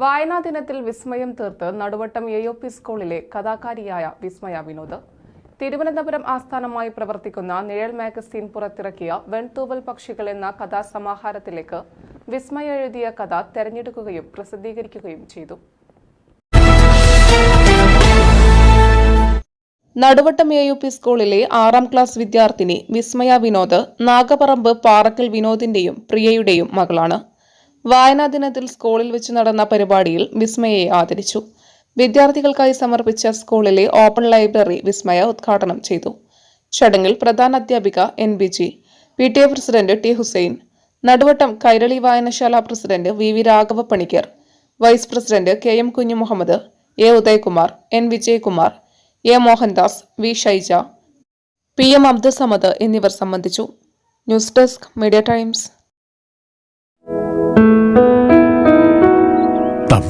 വായനാ ദിനത്തിൽ വിസ്മയം തീർത്ത് നടുവട്ടം എ പി സ്കൂളിലെ കഥാകാരിയായ വിസ്മയ വിനോദ്. തിരുവനന്തപുരം ആസ്ഥാനമായി പ്രവർത്തിക്കുന്ന നിഴൽ മാഗസീൻ പുറത്തിറക്കിയ വെൺതൂവൽ പക്ഷികൾ എന്ന കഥാസമാഹാരത്തിലേക്ക് വിസ്മയ എഴുതിയ കഥ തെരഞ്ഞെടുക്കുകയും പ്രസിദ്ധീകരിക്കുകയും ചെയ്തു. നടുവട്ടം എ യു പി സ്കൂളിലെ ആറാം ക്ലാസ് വിദ്യാർത്ഥിനി വിസ്മയ വിനോദ് നാഗപറമ്പ് പാറക്കൽ വിനോദിന്റെയും പ്രിയയുടെയും മകളാണ്. വായനാ ദിനത്തിൽ സ്കൂളിൽ വെച്ച് നടന്ന പരിപാടിയിൽ വിസ്മയയെ ആദരിച്ചു. വിദ്യാർത്ഥികൾക്കായി സമർപ്പിച്ച സ്കൂളിലെ ഓപ്പൺ ലൈബ്രറി വിസ്മയ ഉദ്ഘാടനം ചെയ്തു. ചടങ്ങിൽ പ്രധാന അധ്യാപിക N B G P T A president T Hussain Naduvattam Kairali വായനശാല president V V Raghava Panicker vice president K M Kunju Muhammad A Udayakumar N Vijayakumar A Mohandas V Shaija P M Abdussamad എന്നിവർ സംബന്ധിച്ചു. News desk media times.